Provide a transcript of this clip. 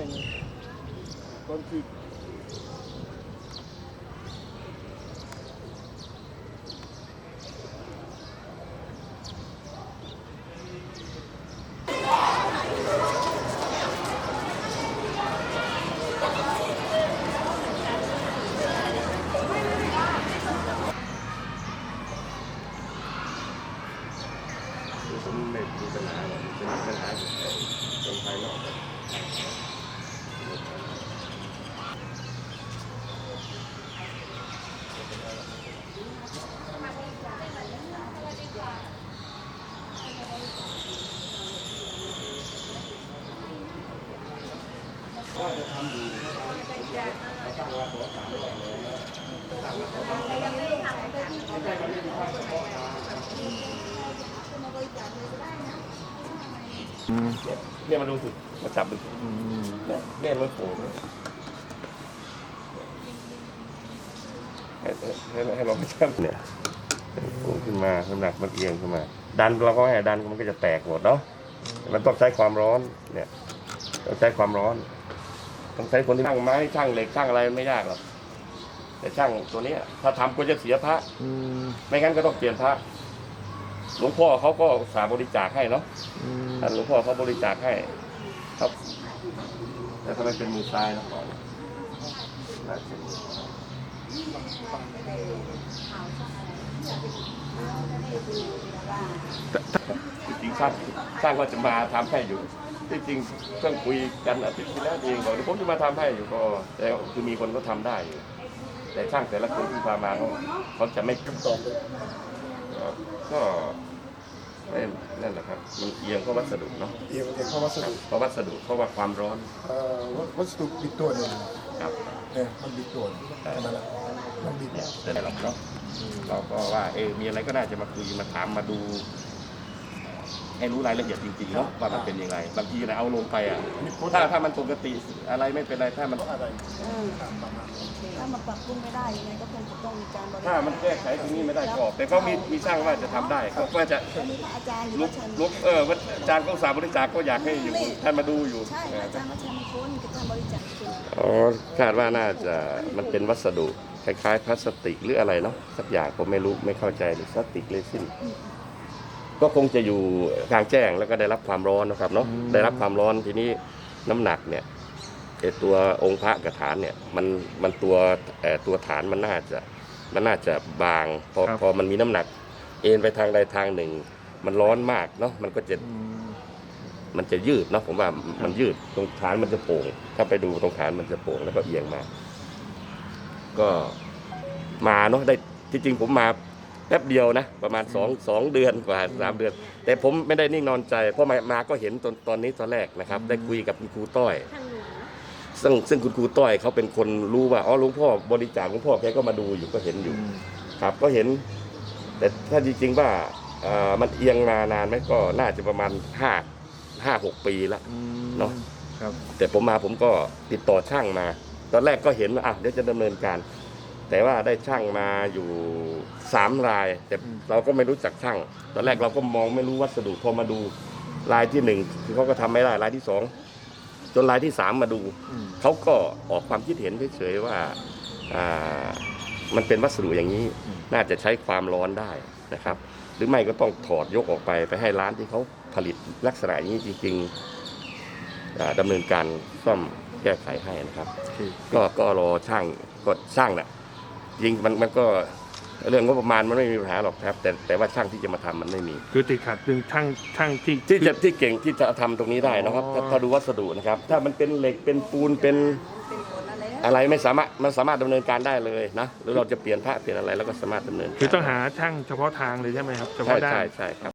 mình vâng, con thịt cũng mệt, cũng cần hạ, cũng cần hạ, cần phải nó. เนี่ยมาดูสิมาจับดูสิ เนี่ยเนี่ยมันโผล่เนี่ยให้ให้ให้เราไม่จับเนี่ยโผล่ขึ้นมาน้ำหนักมันเอียงขึ้นมา ดันเราก็ไม่ให้ดันมันก็จะแตกหมดเนาะมันต้องใช้ความร้อนเนี่ยต้องใช้ความร้อน ต้องใช้คนที่ช่างไม้ช่างเหล็กช่างอะไรไม่ยากหรอกแต่ช่างตัวเนี้ยถ้าทำก็จะเสียพระอืมไม่งั้นก็ต้องเปลี่ยนพระหลวงพ่อเขาก็อุตสาห์บริจาคให้เนาะอืมท่านหลวงพ่อเขาบริจาคให้ครับ แต่ทำไมเป็นมือซ้ายนะก่อนน่าจะจริงๆช่างช่างก็จะมาทำให้อยู่ ที่จริงเพิ่งคุยกันอาทิตย์ที่แล้วเองบอกเดี๋ยวผมจะมาทำให้อยู่ก็แต่คือมีคนก็ทำได้อยู่แต่ช่างแต่ละคนที่พามาเขาเขาจะไม่ตรงครับก็ ไม่นั่นแหละครับ มันเอียงเพราะวัสดุเนาะเอียงแต่เข้าวัสดุเพราะวัสดุเพราะว่าความร้อนเอ่อวัวัสดุบิดตัวเนี่ยครับ เนี่ยมันบิดตัวใช่ไหมล่ะมันบิดเนี่ยเดินหลับเนาะเราก็ว่าเออมีอะไรก็ได้จะมาคุยมาถามมาดู ให้รู้รายละเอียดจริงๆเนาะว่ามันเป็นยังไงบางทีนะเอาลงไปอะถ้าถ้ามันปกติอะไรไม่เป็นไรถ้ามันอะไรเออถ้ามันปรับปรุงไม่ได้ยังไงก็คงจะต้องมีการบริถ้ามันแก้ไขตรงนี้ไม่ได้ก็แต่เขามีมีช่างว่าจะทำได้เขาก็จะมีพระอาจารย์อยู่ลุวักดชันลุกเออวัดอาจารย์ก็อุตสาห์บริจาคก็อยากให้อยู่ท่านมาดูอยู่ใช่พระอาจารย์วัดชันมีคนกับการบริจาคคุณอ๋อคาดว่าน่าจะมันเป็นวัสดุคล้ายๆพลาสติกหรืออะไรเนาะสักอย่างผมไม่รู้ไม่เข้าใจหรือพลาสติกเรซิน ก็คงจะอยู่กลางแจ้งแล้วก็ได้รับความร้อนนะครับเนาะได้รับความร้อนทีนี้น้ำหนักเนี่ยไอตัวองค์พระกระฐานเนี่ยมันมันตัวเอ่อตัวฐานมันน่าจะมันน่าจะบางพอพอมันมีน้ำหนัก เอ็นไปทางใดทางหนึ่ง มันร้อนมากเนาะมันก็จะอืมมันจะยืดเนาะผมว่ามันยืดตรงฐานมันจะโป่ง ถ้าไปดูตรงฐานมันจะโป่งแล้วก็เอียงมา ก็มาเนาะได้ที่จริงผมมา แป๊บเดียวนะ ประมาณสองสองเดือนกว่าสามเดือน แต่ผมไม่ได้นิ่งนอนใจ เพราะมามาก็เห็นตอนตอนนี้ตอนแรกนะครับ ได้คุยกับคุณครูต้อย ซึ่งซึ่งคุณครูต้อยเขาเป็นคนรู้ว่าอ๋อหลวงพ่อบริจาคหลวงพ่อแกก็มาดูอยู่ก็เห็นอยู่ ครับก็เห็น แต่ถ้าจริงๆว่าเอ่อมันเอียงมานานไหมก็น่าจะประมาณห้าห้าหกปีละอืมเนาะครับ แต่ผมมาผมก็ติดต่อช่างมา ตอนแรกก็เห็นว่าอะเดี๋ยวจะดำเนินการ แต่ว่าได้ช่างมาอยู่สามราย แต่เราก็ไม่รู้จักช่าง ตอนแรกเราก็มองไม่รู้วัสดุพอมาดูรายที่หนึ่งคือเขาก็ทำไม่ได้รายที่สองจนรายที่สามมาดูอืมเขาก็ออกความคิดเห็นเฉยๆว่าอ่ามันเป็นวัสดุอย่างนี้ น่าจะใช้ความร้อนได้นะครับ หรือไม่ก็ต้องถอดยกออกไปไปให้ร้านที่เขาผลิตลักษณะอย่างนี้จริงๆอ่าดำเนินการซ่อมแก้ไขให้นะครับโอเคก็ก็รอช่างก็ช่างน่ะ จริงมันมันก็เรื่องงบประมาณมันไม่มีปัญหาหรอกครับ แต่แต่ว่าช่างที่จะมาทำมันไม่มี คือติดขัดดึงช่างช่างที่ ที่จะที่เก่งที่จะทำตรงนี้ได้นะครับอ๋อถ้าถ้าดูวัสดุนะครับ ถ้ามันเป็นเหล็กเป็นปูนเป็นเป็นผลอะไรนะอะไรไม่สามารถมันสามารถดำเนินการได้เลยนะหรือเราจะเปลี่ยนพระเปลี่ยนอะไรแล้วก็สามารถดำเนินการคือต้องหาช่างเฉพาะทางเลยใช่ไหมครับเฉใช่พาะด้าน ใช่ใช่ครับ